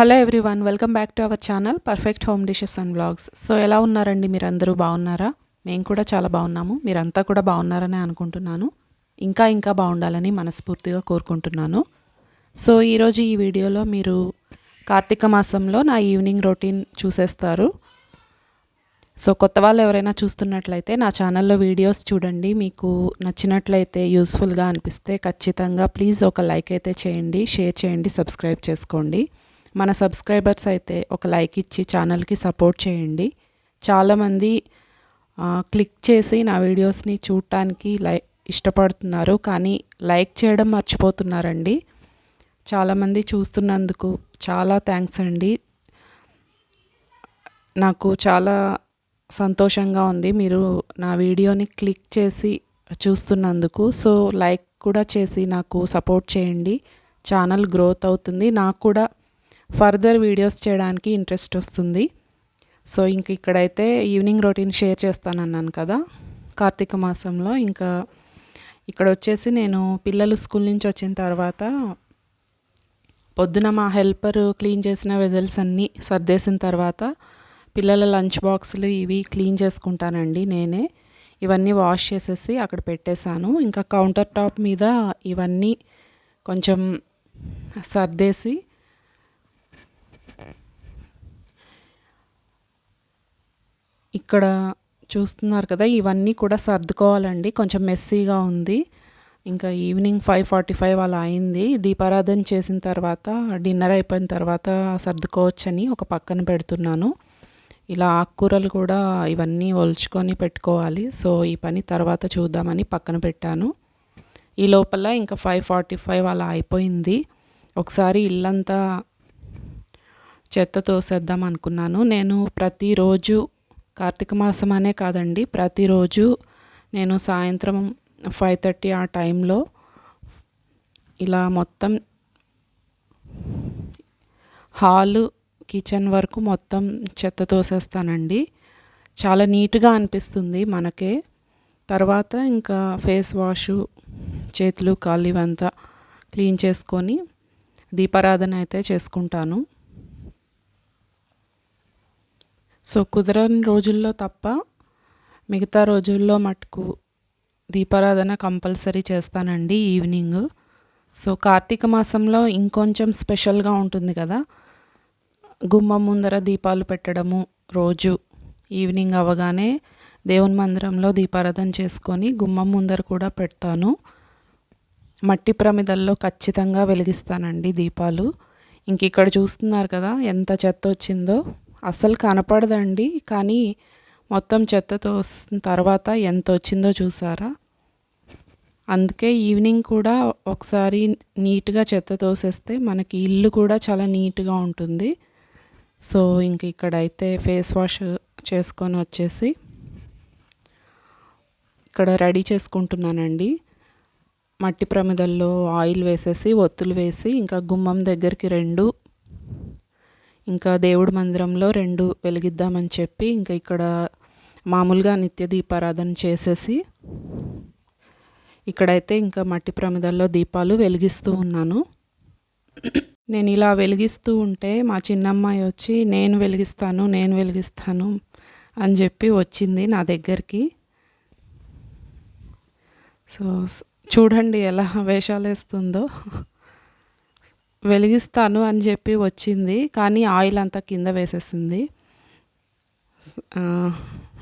Hello everyone welcome back to our channel perfect home dishes and blogs so ఎలా ఉన్నారండి మీరందరూ బాగున్నారా? మేము కూడా చాలా బాగున్నాము. మీరంతా కూడా బాగున్నారని అనుకుంటున్నాను. ఇంకా ఇంకా బాగుండాలని మనస్ఫూర్తిగా కోరుకుంటున్నాను. సో ఈరోజు ఈ వీడియోలో మీరు కార్తీక మాసంలో నా ఈవినింగ్ రొటీన్ చూసేస్తారు. సో కొత్త వాళ్ళు ఎవరైనా చూస్తున్నట్లయితే నా ఛానల్లో వీడియోస్ చూడండి. మీకు నచ్చినట్లయితే యూస్ఫుల్గా అనిపిస్తే ఖచ్చితంగా ప్లీజ్ ఒక లైక్ అయితే చేయండి షేర్ చేయండి సబ్స్క్రైబ్ చేసుకోండి. మన సబ్స్క్రైబర్స్ అయితే ఒక లైక్ ఇచ్చి ఛానల్కి సపోర్ట్ చేయండి. చాలామంది క్లిక్ చేసి నా వీడియోస్ని చూడటానికి లై ఇష్టపడుతున్నారు కానీ లైక్ చేయడం మర్చిపోతున్నారండి. చాలామంది చూస్తున్నందుకు చాలా థ్యాంక్స్ అండి. నాకు చాలా సంతోషంగా ఉంది మీరు నా వీడియోని క్లిక్ చేసి చూస్తున్నందుకు. సో లైక్ కూడా చేసి నాకు సపోర్ట్ చేయండి. ఛానల్ గ్రోత్ అవుతుంది. నాకు కూడా ఫర్దర్ వీడియోస్ చేయడానికి ఇంట్రెస్ట్ వస్తుంది. సో ఇంక ఇక్కడైతే ఈవినింగ్ రొటీన్ షేర్ చేస్తానన్నాను కదా. కార్తీక మాసంలో ఇంకా ఇక్కడ వచ్చేసి నేను పిల్లలు స్కూల్ నుంచి వచ్చిన తర్వాత పొద్దున మా హెల్పర్ క్లీన్ చేసిన వెజల్స్ అన్నీ సర్దేసిన తర్వాత పిల్లల లంచ్ బాక్సులు ఇవి క్లీన్ చేసుకుంటానండి నేనే. ఇవన్నీ వాష్ చేసేసి అక్కడ పెట్టేశాను. ఇంకా కౌంటర్ టాప్ మీద ఇవన్నీ కొంచెం సర్దేసి ఇక్కడ చూస్తున్నారు కదా ఇవన్నీ కూడా సర్దుకోవాలండి. కొంచెం మెస్సీగా ఉంది. ఇంకా ఈవినింగ్ ఫైవ్ ఫార్టీ ఫైవ్ అలా అయింది. దీపారాధన చేసిన తర్వాత డిన్నర్ అయిపోయిన తర్వాత సర్దుకోవచ్చని ఒక పక్కన పెడుతున్నాను. ఇలా ఆకుకూరలు కూడా ఇవన్నీ ఒలుచుకొని పెట్టుకోవాలి. సో ఈ పని తర్వాత చూద్దామని పక్కన పెట్టాను. ఈ లోపల ఇంకా ఫైవ్ ఫార్టీ ఫైవ్ అలా అయిపోయింది. ఒకసారి ఇల్లంతా చెత్త తోసేద్దాం అనుకున్నాను. నేను ప్రతిరోజు కార్తీక మాసం అనే కాదండి. ప్రతిరోజు నేను సాయంత్రం ఫైవ్ థర్టీ ఆ టైంలో ఇలా మొత్తం హాలు కిచెన్ వరకు మొత్తం చెత్త తోసేస్తానండి. చాలా నీట్గా అనిపిస్తుంది మనకే. తర్వాత ఇంకా ఫేస్ వాషు చేతులు కాళ్ళు ఇవంతా క్లీన్ చేసుకొని దీపారాధన అయితే చేసుకుంటాను. సో కుదరని రోజుల్లో తప్ప మిగతా రోజుల్లో మటుకు దీపారాధన కంపల్సరీ చేస్తానండి ఈవినింగ్. సో కార్తీక మాసంలో ఇంకొంచెం స్పెషల్గా ఉంటుంది కదా. గుమ్మం ముందర దీపాలు పెట్టడము రోజు ఈవినింగ్ అవగానే దేవుని మందిరంలో దీపారాధన చేసుకొని గుమ్మం ముందర కూడా పెడతాను. మట్టి ప్రమిదల్లో ఖచ్చితంగా వెలిగిస్తానండి దీపాలు. ఇంక ఇక్కడ చూస్తున్నారు కదా ఎంత చెత్త వచ్చిందో. అస్సలు కనపడదండి కానీ మొత్తం చెత్తతో తర్వాత ఎంత వచ్చిందో చూసారా? అందుకే ఈవినింగ్ కూడా ఒకసారి నీట్గా చెత్త తోసేస్తే మనకి ఇల్లు కూడా చాలా నీట్గా ఉంటుంది. సో ఇంక ఇక్కడైతే ఫేస్ వాష్ చేసుకొని వచ్చేసి ఇక్కడ రెడీ చేసుకుంటున్నానండి. మట్టి ప్రమిదల్లో ఆయిల్ వేసేసి ఒత్తులు వేసి ఇంకా గుమ్మం దగ్గరికి రెండు ఇంకా దేవుడి మందిరంలో రెండు వెలిగిద్దామని చెప్పి ఇంకా ఇక్కడ మామూలుగా నిత్య దీపారాధన చేసేసి ఇక్కడైతే ఇంకా మట్టి ప్రమిదల్లో దీపాలు వెలిగిస్తూ ఉన్నాను. నేను ఇలా వెలిగిస్తూ ఉంటే మా చిన్నమ్మాయి వచ్చి నేను వెలిగిస్తాను నేను వెలిగిస్తాను అని చెప్పి వచ్చింది నా దగ్గరికి. సో చూడండి ఎలా వేషాలు వేస్తుందో వెలిగిస్తాను అని చెప్పి వచ్చింది. కానీ ఆయిల్ అంతా కింద వేసేసింది.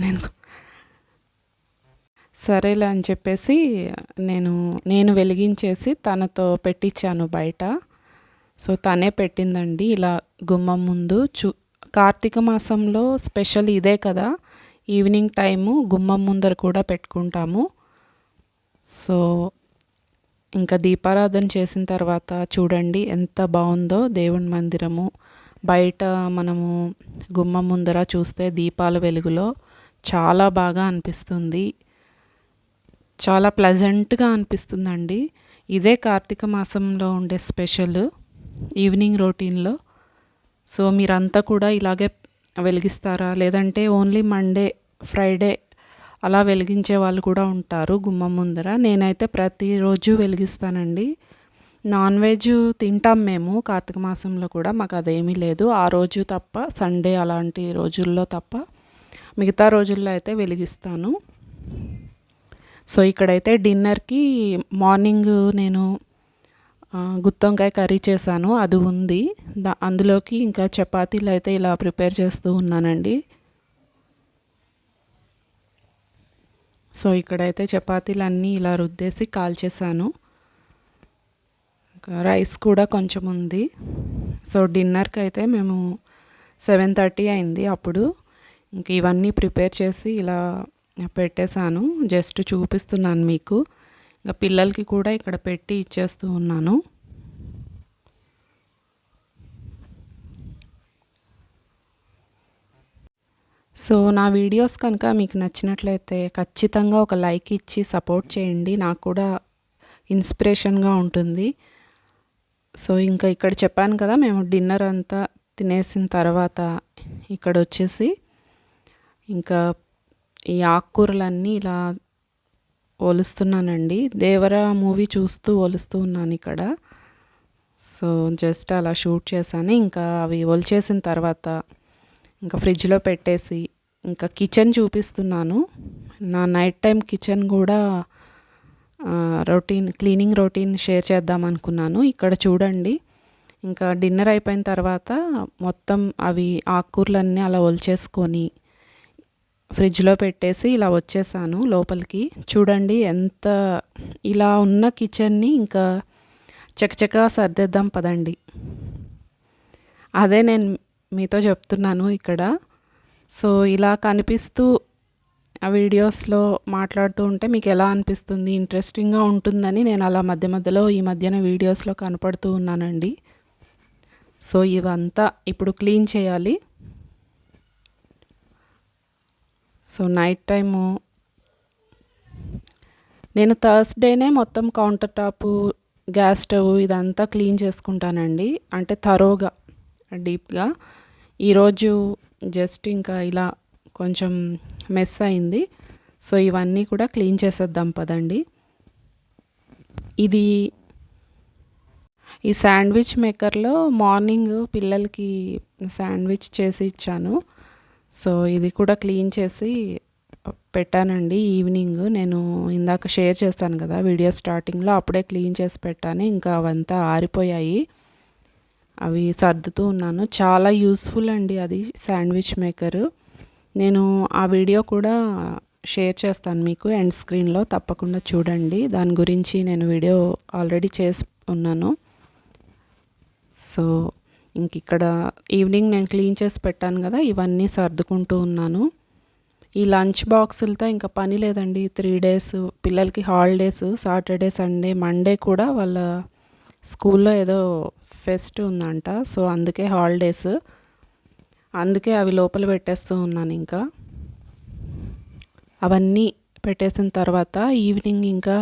నేను సరేలే అని చెప్పేసి నేను నేను వెలిగించేసి తనతో పెట్టించాను బయట. సో తనే పెట్టిందండి ఇలా గుమ్మం ముందు. చూ కార్తీక మాసంలో స్పెషల్ ఇదే కదా. ఈవినింగ్ టైము గుమ్మం ముందర కూడా పెట్టుకుంటాము. సో ఇంకా దీపారాధన చేసిన తర్వాత చూడండి ఎంత బాగుందో దేవుని మందిరము. బయట మనము గుమ్మం ముందర చూస్తే దీపాల వెలుగులో చాలా బాగా అనిపిస్తుంది. చాలా ప్లజెంట్గా అనిపిస్తుందండి. ఇదే కార్తీక మాసంలో ఉండే స్పెషల్ ఈవినింగ్ రొటీన్లో. సో మీరంతా కూడా ఇలాగే వెలిగిస్తారా? లేదంటే ఓన్లీ మండే ఫ్రైడే అలా వెలిగించే వాళ్ళు కూడా ఉంటారు గుమ్మం ముందర. నేనైతే ప్రతిరోజు వెలిగిస్తానండి. నాన్ వెజ్ తింటాం మేము కార్తీక మాసంలో కూడా మాకు అదేమీ లేదు. ఆ రోజు తప్ప సండే అలాంటి రోజుల్లో తప్ప మిగతా రోజుల్లో అయితే వెలిగిస్తాను. సో ఇక్కడైతే డిన్నర్కి మార్నింగ్ నేను గుత్తొంకాయ కర్రీ చేశాను. అది ఉంది. దా అందులోకి ఇంకా చపాతీలు అయితే ఇలా ప్రిపేర్ చేస్తూ ఉన్నానండి. సో ఇక్కడైతే చపాతీలు అన్నీ ఇలా రుద్దేసి కాల్చేసాను రైస్ కూడా కొంచెం ఉంది. సో డిన్నర్కి అయితే మేము సెవెన్ థర్టీ అయింది అప్పుడు. ఇంక ఇవన్నీ ప్రిపేర్ చేసి ఇలా పెట్టేశాను. జస్ట్ చూపిస్తున్నాను మీకు. ఇంకా పిల్లలకి కూడా ఇక్కడ పెట్టి ఇచ్చేస్తూ ఉన్నాను. సో నా వీడియోస్ కనుక మీకు నచ్చినట్లయితే ఖచ్చితంగా ఒక లైక్ ఇచ్చి సపోర్ట్ చేయండి. నాకు కూడా ఇన్స్పిరేషన్గా ఉంటుంది. సో ఇంకా ఇక్కడ చెప్పాను కదా మేము డిన్నర్ అంతా తినేసిన తర్వాత ఇక్కడ వచ్చేసి ఇంకా ఈ ఆకుకూరలన్నీ ఇలా ఒలుస్తున్నానండి. దేవర మూవీ చూస్తూ ఒలుస్తూ ఉన్నాను ఇక్కడ. సో జస్ట్ అలా షూట్ చేశాను. ఇంకా అవి ఒలిచేసిన తర్వాత ఇంకా ఫ్రిడ్జ్లో పెట్టేసి ఇంకా కిచెన్ చూపిస్తున్నాను. నా నైట్ టైం కిచెన్ కూడా రొటీన్ క్లీనింగ్ రొటీన్ షేర్ చేద్దాం అనుకున్నాను. ఇక్కడ చూడండి. ఇంకా డిన్నర్ అయిపోయిన తర్వాత మొత్తం అవి ఆకుకూరలన్నీ అలా ఒలిచేసుకొని ఫ్రిడ్జ్లో పెట్టేసి ఇలా వచ్చేసాను లోపలికి. చూడండి ఎంత ఇలా ఉన్న కిచెన్ని ఇంకా చకచకా సర్దేద్దాం పదండి. అదే నేను మీతో చెప్తున్నాను ఇక్కడ. సో ఇలా కనిపిస్తూ ఆ వీడియోస్లో మాట్లాడుతూ ఉంటే మీకు ఎలా అనిపిస్తుంది? ఇంట్రెస్టింగ్గా ఉంటుందని నేను అలా మధ్య మధ్యలో ఈ మధ్యన వీడియోస్లో కనపడుతూ ఉన్నానండి. సో ఇవంతా ఇప్పుడు క్లీన్ చేయాలి. సో నైట్ టైము నేను థర్స్డేనే మొత్తం కౌంటర్ టాపు గ్యాస్ స్టవ్ ఇదంతా క్లీన్ చేసుకుంటానండి. అంటే తరోగా డీప్గా. ఈరోజు జస్ట్ ఇంకా ఇలా కొంచెం మెస్ అయింది. సో ఇవన్నీ కూడా క్లీన్ చేసేద్దాం పదండి. ఇది ఈ శాండ్విచ్ మేకర్లో మార్నింగ్ పిల్లలకి శాండ్విచ్ చేసి ఇచ్చాను. సో ఇది కూడా క్లీన్ చేసి పెట్టానండి ఈవినింగ్. నేను ఇందాక షేర్ చేస్తాను కదా వీడియో స్టార్టింగ్లో అప్పుడే క్లీన్ చేసి పెట్టాను. ఇంకా అవంతా ఆరిపోయాయి. అవి సర్దుతూ ఉన్నాను. చాలా యూస్ఫుల్ అండి అది శాండ్విచ్ మేకరు నేను ఆ వీడియో కూడా షేర్ చేస్తాను మీకు ఎండ్ స్క్రీన్లో తప్పకుండా చూడండి. దాని గురించి నేను వీడియో ఆల్రెడీ చేసి ఉన్నాను. సో ఇంక ఇక్కడ ఈవినింగ్ నేను క్లీన్ చేసి పెట్టాను కదా ఇవన్నీ సర్దుకుంటూ ఉన్నాను. ఈ లంచ్ బాక్సులతో ఇంకా పని లేదండి. త్రీ డేస్ పిల్లలకి హాలిడేస్ సాటర్డే సండే మండే కూడా వాళ్ళ స్కూల్లో ఏదో ఫెస్ట్ ఉందంట. సో అందుకే హాలిడేస్. అందుకే అవి లోపల పెట్టేస్తూ ఉన్నాను ఇంకా. అవన్నీ పెట్టేసిన తర్వాత ఈవినింగ్ ఇంకా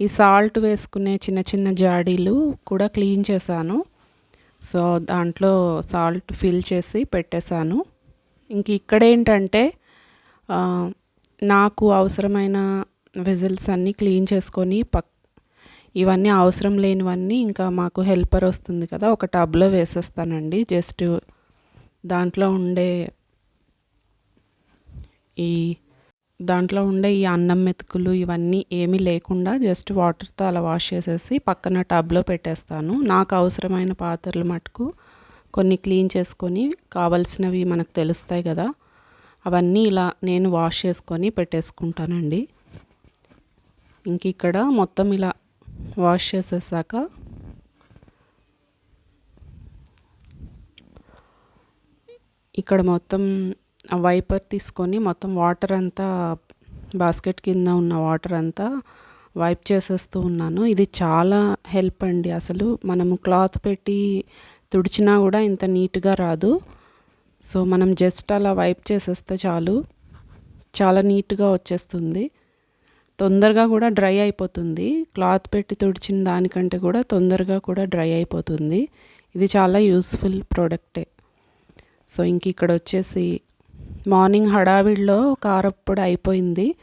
ఈ సాల్ట్ వేసుకునే చిన్న చిన్న జాడీలు కూడా క్లీన్ చేశాను. సో దాంట్లో సాల్ట్ ఫిల్ చేసి పెట్టేశాను. ఇంక ఇక్కడ ఏంటంటే నాకు అవసరమైన విజిల్స్ అన్నీ క్లీన్ చేసుకొని పక్క ఇవన్నీ అవసరం లేనివన్నీ ఇంకా మాకు హెల్పర్ వస్తుంది కదా ఒక టబ్లో వేసేస్తానండి. జస్ట్ దాంట్లో ఉండే ఈ దాంట్లో ఉండే ఈ అన్నం మెతుకులు ఇవన్నీ ఏమీ లేకుండా జస్ట్ వాటర్తో అలా వాష్ చేసేసి పక్కన టబ్లో పెట్టేస్తాను. నాకు అవసరమైన పాత్రలు మటుకు కొన్ని క్లీన్ చేసుకొని కావలసినవి మనకు తెలుస్తాయి కదా అవన్నీ ఇలా నేను వాష్ చేసుకొని పెట్టేసుకుంటానండి. ఇంక ఇక్కడ మొత్తం ఇలా వాష్ చేసేసాక ఇక్కడ మొత్తం వైపర్ తీసుకొని మొత్తం వాటర్ అంతా బాస్కెట్ కింద ఉన్న వాటర్ అంతా వైప్ చేసేస్తూ ఉన్నాను. ఇది చాలా హెల్ప్ అండి అసలు. మనము క్లాత్ పెట్టి తుడిచినా కూడా ఇంత నీట్గా రాదు. సో మనం జస్ట్ అలా వైప్ చేసేస్తే చాలు. చాలా నీట్గా వచ్చేస్తుంది. తొందరగా కూడా డ్రై అయిపోతుంది. క్లాత్ పెట్టి తుడిచిన దానికంటే కూడా తొందరగా కూడా డ్రై అయిపోతుంది. ఇది చాలా యూస్ఫుల్ ప్రోడక్టే. సో ఇంక ఇక్కడ వచ్చేసి మార్నింగ్ హడావిడిలో కారప్పుడు అయిపోయింది.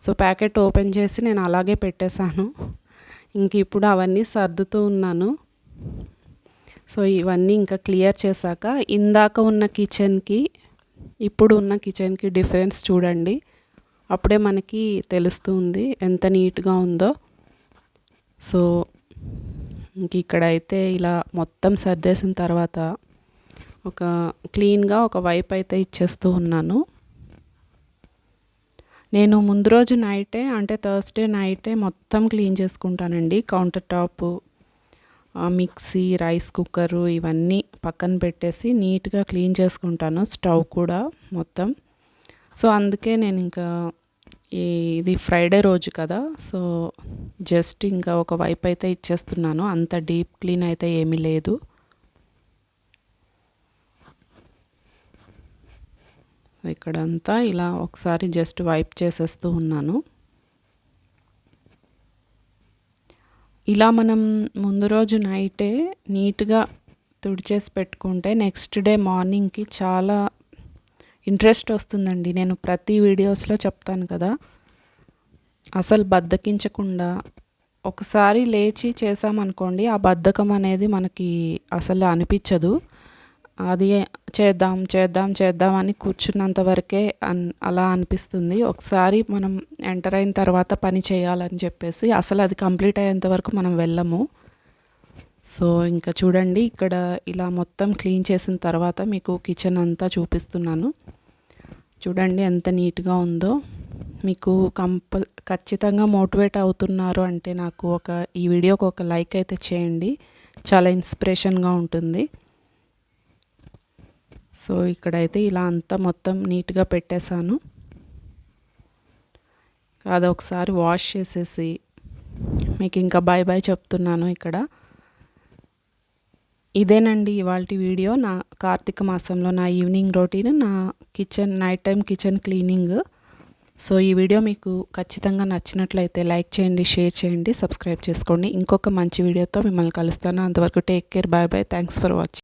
సో ప్యాకెట్ ఓపెన్ చేసి నేను అలాగే పెట్టేశాను. ఇంక ఇప్పుడు అవన్నీ సర్దుతూ ఉన్నాను. సో ఇవన్నీ ఇంకా క్లియర్ చేశాక ఇందాక ఉన్న కిచెన్కి ఇప్పుడు ఉన్న కిచెన్కి డిఫరెన్స్ చూడండి. అప్పుడే మనకి తెలుస్తుంది ఎంత నీట్గా ఉందో. సో ఇంక ఇక్కడైతే ఇలా మొత్తం సర్దేసిన తర్వాత ఒక క్లీన్గా ఒక వైప్ అయితే ఇచ్చేస్తూ ఉన్నాను. నేను ముందు రోజు నైటే అంటే థర్స్డే నైటే మొత్తం క్లీన్ చేసుకుంటానండి. Counter top mixie rice cooker ఇవన్నీ పక్కన పెట్టేసి నీట్గా క్లీన్ చేసుకుంటాను. స్టవ్ కూడా మొత్తం. సో అందుకే నేను ఇంకా ఇది ఫ్రైడే రోజు కదా సో జస్ట్ ఇంకా ఒక వైప్ అయితే ఇచ్చేస్తున్నాను. అంత డీప్ క్లీన్ అయితే ఏమీ లేదు. ఇక్కడంతా ఇలా ఒకసారి జస్ట్ వైప్ చేసేస్తూ ఉన్నాను. ఇలా మనం ముందు రోజు నైటే నీట్గా తుడిచేసి పెట్టుకుంటే నెక్స్ట్ డే మార్నింగ్కి చాలా ఇంట్రెస్ట్ వస్తుందండి. నేను ప్రతి వీడియోస్లో చెప్తాను కదా. అసలు బద్దకించకుండా ఒకసారి లేచి చేసామనుకోండి ఆ బద్ధకం అనేది మనకి అసలు అనిపించదు. అది చేద్దాం చేద్దాం చేద్దాం అని కూర్చున్నంత వరకే అన్ అలా అనిపిస్తుంది. ఒకసారి మనం ఎంటర్ అయిన తర్వాత పని చేయాలని చెప్పేసి అసలు అది కంప్లీట్ అయ్యేంత వరకు మనం వెళ్ళము. సో ఇంకా చూడండి ఇక్కడ ఇలా మొత్తం క్లీన్ చేసిన తర్వాత మీకు కిచెన్ అంతా చూపిస్తున్నాను. చూడండి ఎంత నీట్గా ఉందో. మీకు కంపల్ ఖచ్చితంగా మోటివేట్ అవుతున్నారు అంటే నాకు ఒక ఈ వీడియోకి ఒక లైక్ అయితే చేయండి. చాలా ఇన్స్పిరేషన్గా ఉంటుంది. సో ఇక్కడైతే ఇలా అంతా మొత్తం నీట్గా పెట్టేశాను. అది ఒకసారి వాష్ చేసేసి మీకు ఇంకా బాయ్ బాయ్ చెప్తున్నాను ఇక్కడ. ఇదేనండి ఇవాళ వీడియో. నా కార్తీక మాసంలో నా ఈవినింగ్ రొటీన్ నా kitchen night time kitchen cleaning. So ఈ వీడియో మీకు ఖచ్చితంగా నచ్చినట్లయితే లైక్ చేయండి షేర్ చేయండి సబ్స్క్రైబ్ చేసుకోండి. ఇంకొక మంచి వీడియోతో మిమ్మల్ని కలుస్తాను. అంతవరకు take care bye bye. Thanks for watching.